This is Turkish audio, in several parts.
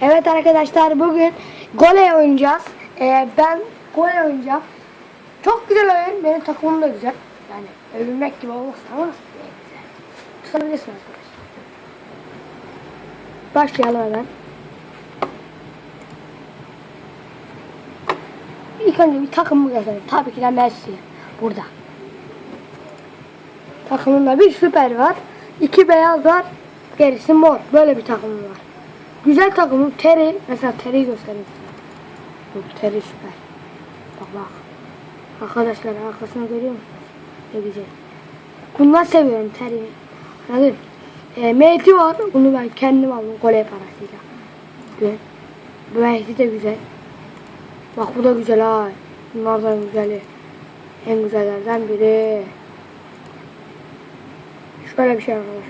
Evet arkadaşlar bugün gole oynayacağız. Ee, ben gole oynayacağım. Çok güzel oyun. Benim takımım da güzel. Yani övünmek gibi olmasın ama güzel. Arkadaşlar. Başlayalım hemen. İlk önce bir takımı göstereyim. Tabii ki de Messi. Burada. Takımında bir süper var. iki beyaz var. Gerisi mor. Böyle bir takımım var. Güzel takımım. Terry. Mesela Terry'i göstereyim. Yok Terry süper. Bak bak. Arkadaşlar arkasını görüyor musunuz? Ne güzel. Bundan seviyorum Terry'i. Anladın? E, Mehdi var. Bunu ben kendim aldım. Kolej parasıyla. Güzel. Bu Mehdi de güzel. Bak bu da güzel ha. Bunlardan güzeli. En güzellerden biri. Şöyle bir şey arkadaşlar.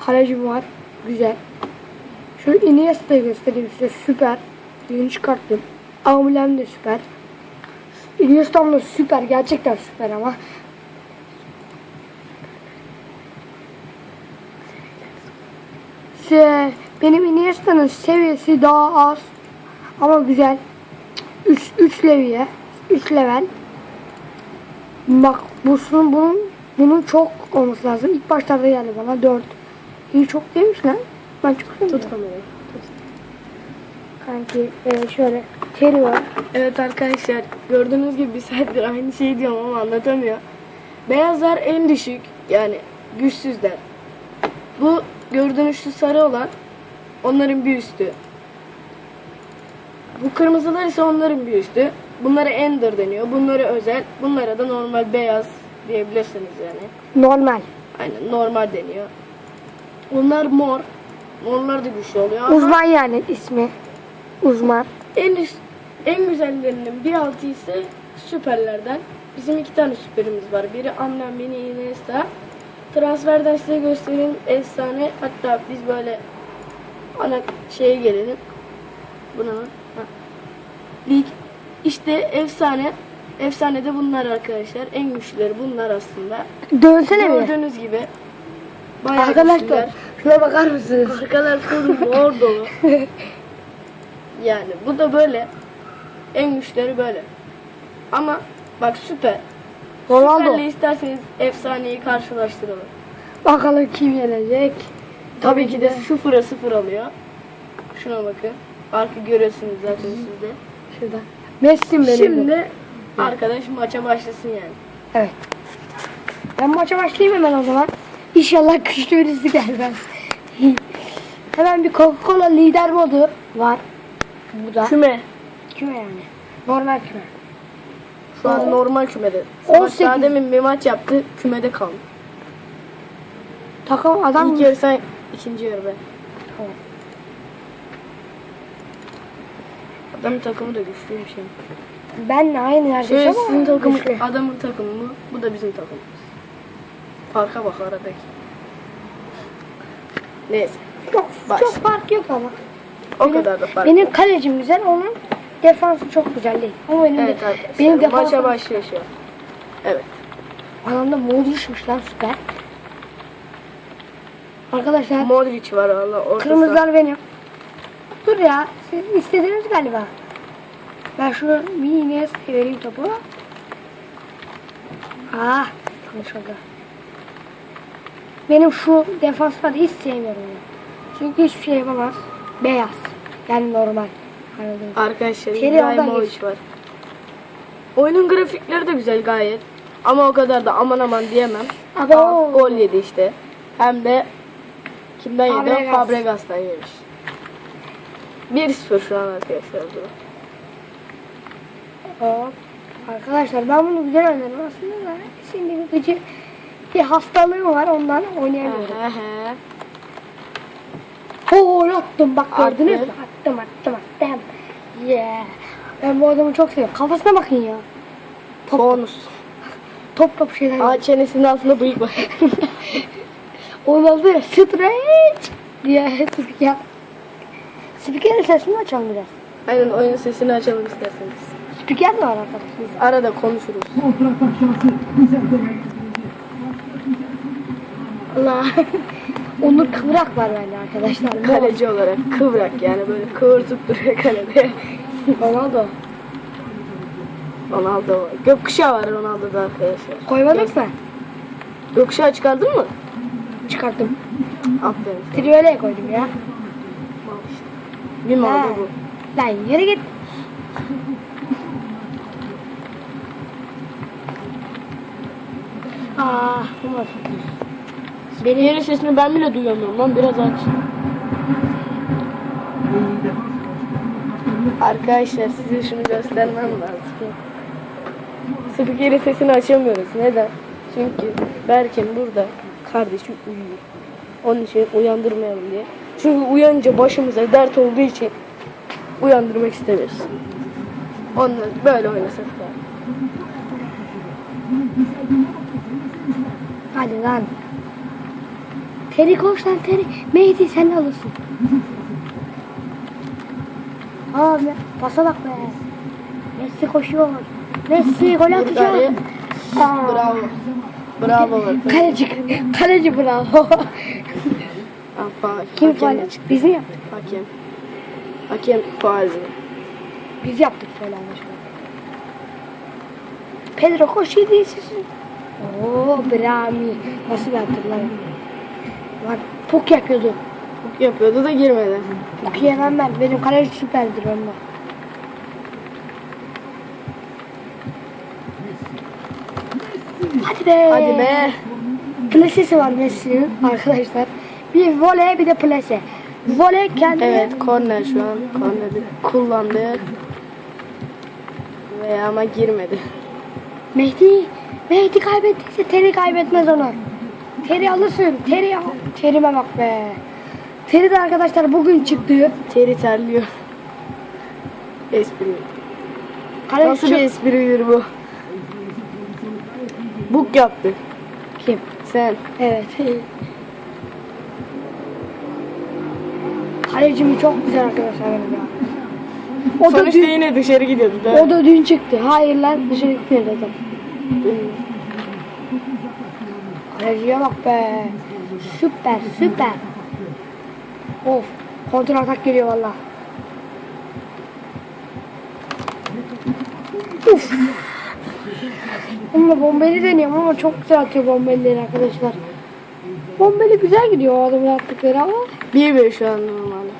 Kalecim var. Güzel. Şu Iniesta'yı göstereyim size. Süper. Yeni çıkarttım. Aumilem de süper. Iniesta'm da süper. Gerçekten süper ama. Benim Iniesta'nın seviyesi daha az. Ama güzel. 3 3 leviye. 3 level. Bak bu bunun bunun bunun çok olması lazım. İlk başlarda geldi bana 4. İyi çok değilmiş lan. Ben çok seviyorum. Tut kamerayı. Kanki e, şöyle teri var. Evet arkadaşlar gördüğünüz gibi bir saattir aynı şeyi diyorum ama anlatamıyor. Beyazlar en düşük yani güçsüzler. Bu gördüğünüz şu sarı olan onların bir üstü. Bu kırmızılar ise onların bir üstü. Bunlara Ender deniyor. Bunlara özel. Bunlara da normal beyaz diyebilirsiniz yani. Normal. Aynen normal deniyor. Onlar mor. Morlar da güçlü oluyor ama Uzman yani ismi. Uzman. En üst, en güzellerinin bir altı ise süperlerden. Bizim iki tane süperimiz var. Biri Amnen, biri Iniesta. Transferden size göstereyim efsane. Hatta biz böyle ana şeye gelelim. Buna mı? Ha. Lig. İşte efsane. Efsane de bunlar arkadaşlar. En güçlüleri bunlar aslında. Dönsene bir. Gördüğünüz gibi. Bayağı Arkadaşlar güçlüler. Şuna bakar mısınız? Arkalar full mor dolu. Yani bu da böyle. En güçleri böyle. Ama bak süper. Ronaldo. Süperle isterseniz efsaneyi karşılaştıralım. Bakalım kim yenecek. Tabii ki de sıfıra sıfır alıyor. Şuna bakın. Farkı görüyorsunuz zaten siz de. Şurada. Messi benim. Şimdi arkadaş maça başlasın yani. Evet. Ben maça başlayayım hemen o zaman. İnşallah güçlü birisi gelmez. hemen bir Coca-Cola lider modu var. Bu da. Küme. Küme yani. Normal küme. Şu an normal kümede. 18. Savaş daha demin bir maç yaptı. Kümede kaldı. Takım adam İlk yarı sen ikinci yarı ben. Tamam. Adamın takımı da güçlüymüş yani. benle aynı neredeyse Şöyle ama sizin takım, güçlü. adamın takımı bu, bu da bizim takımımız. Farka bak aradaki. Neyse, Çok, Baş. çok fark yok ama. o Benim- kadar da fark Benim yok. kalecim güzel, onun defansı çok güzel değil. Ama benim, Evet de, arkadaşlar, benim maça defansım başlıyor şu an. Evet, Adamda Modric'miş lan süper. Arkadaşlar Modric var valla kırmızılar benim. Dur ya siz istediniz galiba. Ben bir iğneye vereyim topu. Ah oldu. Benim şu defansları hiç sevmiyorum. Çünkü hiçbir şey yapamaz. Beyaz. Yani normal. Anladın? Arkadaşlar İbrahimovic var. Oyunun grafikleri de güzel gayet. Ama o kadar da aman aman diyemem. Abo. Aa, gol yedi işte. Hem de kimden yedi? Fabregas. Fabregas'tan yemiş. 1-0 şu an arkadaşlar. Hop. Arkadaşlar ben bunu güzel oynarım aslında da şimdi bir gıcı bir hastalığım var ondan oynayamıyorum. Gol attım bak gördünüz mü? Attı. Attım attım attım. Yeah. Ben bu adamı çok seviyorum. Kafasına bakın ya. Top Bonus. top, top şeyler. Aa çenesinin altında bıyık var. Olmadı ya. Stretch diye spiker. Spikerin sesini açalım biraz. Aynen oyunun sesini açalım isterseniz. Spiker de var arkadaşlar. Arada konuşuruz. Allah. Onur Kıvrak var bende arkadaşlar. Kaleci olarak kıvrak yani böyle kıvırtıp duruyor kalede. Ronaldo. Ronaldo var. Gökkuşağı var Ronaldo'da arkadaşlar. Koymadık mı? Gökkuşağı çıkardın mı? Çıkarttım. Aferin. Trivela'ya koydum ya. Al işte. Bir Ha. bu. Lan yere git. Ah, bu nasıl? Benim yerin sesini ben bile duyamıyorum lan biraz aç. Arkadaşlar size şunu göstermem lazım. Spikerin sesini açamıyoruz. Neden? Çünkü Berk'in burada kardeşi uyuyor. Onun için uyandırmayalım diye. Çünkü uyanınca başımıza dert olduğu için uyandırmak istemiyoruz. Onunla böyle oynasak da. Hadi lan. Teri koş lan. Mehdi sen alırsın. Aa pasa bak be. Messi koşuyor. Messi gol atacak. Bravo. Bravo. Kaleci, kaleci bravo. Kim faal? Biz mi yaptık? Hakem. Hakem faal. Biz yaptık söyle anlaşılan. Pedro koş yedi. Oo Brahmi. Nasıl yaptık lan? Lan puk yapıyordu. Yapıyordu da girmedi. Puk yemem ben. Benim kaleci süperdir onunla. Hadi be. Hadi be. Plasesi var Messi'nin arkadaşlar. Bir voley bir de plase. Voley kendi Evet korner şu an. Korneri kullandı. Veya ama girmedi. Mehdi, Mehdi kaybettiyse Teri kaybetmez onu. Teri alırsın. Teri al. Terime bak be. Teri de arkadaşlar bugün çıktı. Teri terliyor. Espri. Kaleci Nasıl bir espridir bu? Buk yaptı. Kim? Sen. Evet. Kalecimi çok güzel arkadaşlar benim ya. O da, Sonuçta dün, yine dışarı gidiyordu. mi? o da dün çıktı. Hayır lan dışarı gitmiyor zaten. Kaleciye bak be. Süper süper. Of. Kontra atak geliyor valla. Uf. Ama bombeli deniyorum ama çok güzel atıyor bombeleri arkadaşlar. Bombeli güzel gidiyor o adamın attıkları ama. 1-1 şu an normalde.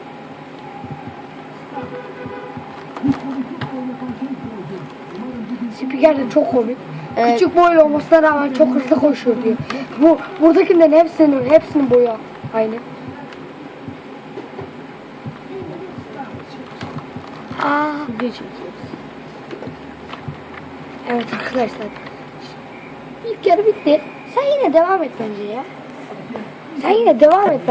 Spiker de çok komik. Evet. Küçük boylu olmasına rağmen çok hızlı koşuyor diyor. Bu buradakilerin hepsinin hepsinin boyu aynı. Aa, Video çekiyoruz. evet arkadaşlar. İlk yarı bitti. Sen yine devam et bence ya. Sen yine devam et.